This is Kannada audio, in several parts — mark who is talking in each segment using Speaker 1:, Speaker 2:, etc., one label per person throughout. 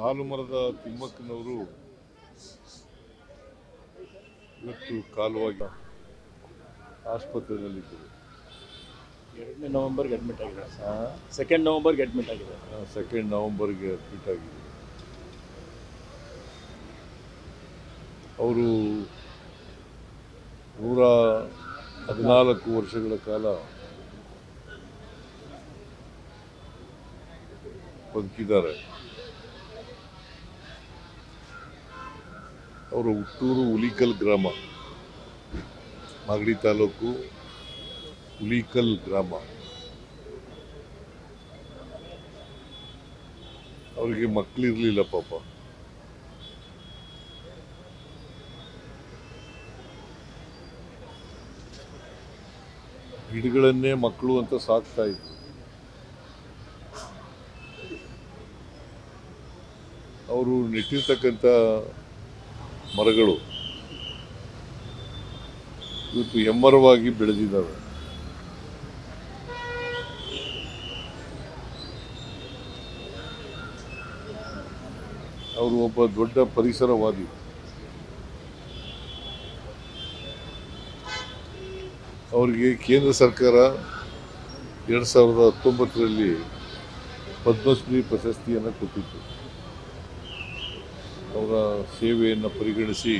Speaker 1: ಹಾಲು ಮರದ ತಿಮ್ಮಕ್ಕನವರು ಇವತ್ತು ಕಾಲುವಾಗಿ ಆಸ್ಪತ್ರೆಯಲ್ಲಿದ್ದರು.
Speaker 2: ಎರಡನೇ ನವೆಂಬರ್ಗೆ ಅಡ್ಮಿಟ್ ಆಗಿದೆ. ಸೆಕೆಂಡ್ ನವೆಂಬರ್ಗೆ ಅಡ್ಮಿಟ್ ಆಗಿದೆ.
Speaker 1: ಸೆಕೆಂಡ್ ನವೆಂಬರ್ಗೆ ಅಡ್ಮಿಟ್ ಆಗಿದೆ. ಅವರು ನೂರ ಹದಿನಾಲ್ಕು ವರ್ಷಗಳ ಕಾಲ ಬದುಕಿದ್ದಾರೆ. ಅವರು ಹುಟ್ಟೂರು ಹುಲಿಕಲ್ ಗ್ರಾಮ. ಮಾಗಡಿ ತಾಲೂಕು ಹುಲಿಕಲ್ ಗ್ರಾಮ. ಅವರಿಗೆ ಮಕ್ಕಳಿರಲಿಲ್ಲ ಪಾಪ. ಗಿಡಗಳನ್ನೇ ಮಕ್ಕಳು ಅಂತ ಸಾಕ್ತಾ ಇದ್ರು. ಅವರು ನೆಟ್ಟಿರ್ತಕ್ಕಂಥ ಮರಗಳು ಇವತ್ತು ಹೆಮ್ಮರವಾಗಿ ಬೆಳೆದಿದ್ದಾವೆ. ಅವರು ಒಬ್ಬ ದೊಡ್ಡ ಪರಿಸರವಾದಿ. ಅವರಿಗೆ ಕೇಂದ್ರ ಸರ್ಕಾರ ಎರಡು ಸಾವಿರದ ಹತ್ತೊಂಬತ್ತರಲ್ಲಿ ಪದ್ಮಶ್ರೀ ಪ್ರಶಸ್ತಿಯನ್ನು ಕೊಟ್ಟಿತ್ತು. ಅವರ ಸೇವೆಯನ್ನು ಪರಿಗಣಿಸಿ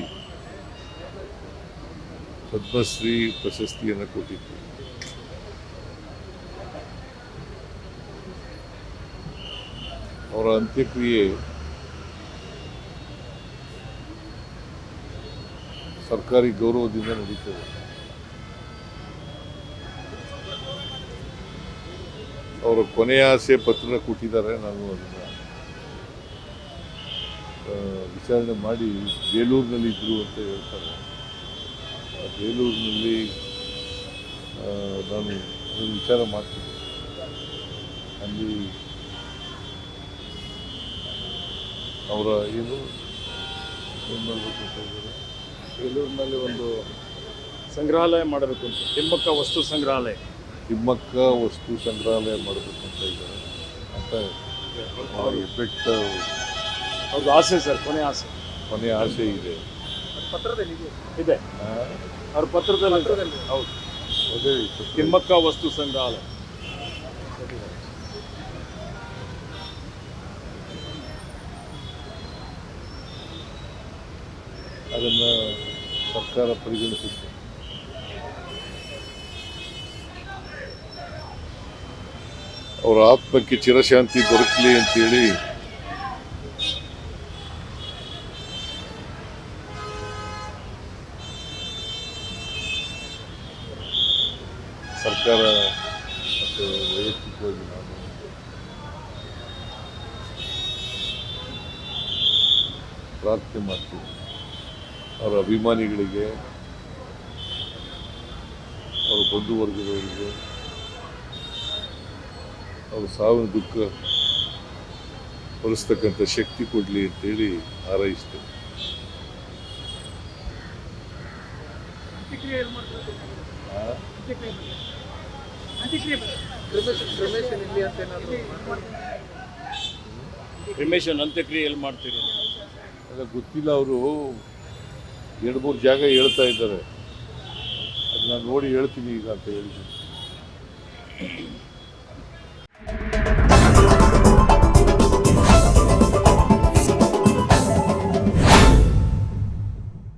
Speaker 1: ಪದ್ಮಶ್ರೀ ಪ್ರಶಸ್ತಿಯನ್ನು ಕೊಟ್ಟಿತ್ತು ಅವರ ಅಂತ್ಯಕ್ರಿಯೆ ಸರ್ಕಾರಿ ಗೌರವದಿಂದ ನಡೀತದೆ. ಅವರ ಕೊನೆಯ ಆಸೆ ಪತ್ರ ಕೊಟ್ಟಿದ್ದಾರೆ. ನಾನು ಅದನ್ನು ವಿಚಾರಣೆ ಮಾಡಿ ಬೇಲೂರಿನಲ್ಲಿ ಇದ್ದರು ಅಂತ ಹೇಳ್ತಾರೆ. ಬೇಲೂರಿನಲ್ಲಿ ನಾನು ಅದನ್ನು ವಿಚಾರ ಮಾಡ್ತೀನಿ. ಅಲ್ಲಿ ಅವರ ಏನು
Speaker 2: ಬೇಲೂರಿನಲ್ಲಿ ಒಂದು ಸಂಗ್ರಹಾಲಯ ಮಾಡಬೇಕು ಅಂತ, ತಿಮ್ಮಕ್ಕ ವಸ್ತು ಸಂಗ್ರಹಾಲಯ.
Speaker 1: ತಿಮ್ಮಕ್ಕ ವಸ್ತು ಸಂಗ್ರಹಾಲಯ ಮಾಡಬೇಕು ಅಂತ ಇದ್ದಾರೆ. ಅಂತ ಎಫೆಕ್ಟ್
Speaker 2: ಅವ್ರದ್ದು ಆಸೆ ಸರ್ ಕೊನೆ ಆಸೆ.
Speaker 1: ಕೊನೆಯ ಆಸೆ ಇದೆ.
Speaker 2: ಪತ್ರದಲ್ಲಿ ಇದೆ.
Speaker 1: ಇದೆ.
Speaker 2: ಅವ್ರ ಪತ್ರದಲ್ಲಿ ಹೌದು.
Speaker 1: ಅದೇ
Speaker 2: ತಿಮ್ಮಕ್ಕ ವಸ್ತು ಸಂಗ್ರಹಾಲಯ
Speaker 1: ಅದನ್ನು ಸರ್ಕಾರ ಪರಿಗಣಿಸುತ್ತೆ. ಅವರ ಆತ್ಮಕ್ಕೆ ಚಿರಶಾಂತಿ ದೊರಕಲಿ ಅಂತೇಳಿ ಸರ್ಕಾರ ಮತ್ತು ವೈಯಕ್ತಿಕವಾಗಿ ನಾನು ಪ್ರಾರ್ಥನೆ ಮಾಡ್ತೀನಿ ಅವರ ಅಭಿಮಾನಿಗಳಿಗೆ, ಅವರ ಬಂಧುವರ್ಗದವರಿಗೆ ಅವರ ಸಾವಿನ ದುಃಖ ಹೊರಿಸ್ತಕ್ಕಂಥ ಶಕ್ತಿ ಕೊಡಲಿ ಅಂತೇಳಿ ಹಾರೈಸ್ತೇನೆ ಆ?
Speaker 2: ಕ್ರಿಮೇಶನ್ ಅಂತ್ಯಕ್ರಿಯೆಯಲ್ಲಿ ಮಾಡ್ತೀರಿ?
Speaker 1: ಅಲ್ಲ, ಗೊತ್ತಿಲ್ಲ ಅವರು. ಎರಡು ಮೂರು ಜಾಗ ಹೇಳ್ತಾ ಇದ್ದಾರೆ. ಅದನ್ನ ನೋಡಿ ಹೇಳ್ತೀನಿ ಈಗ ಅಂತ ಹೇಳಿದ್ದೀನಿ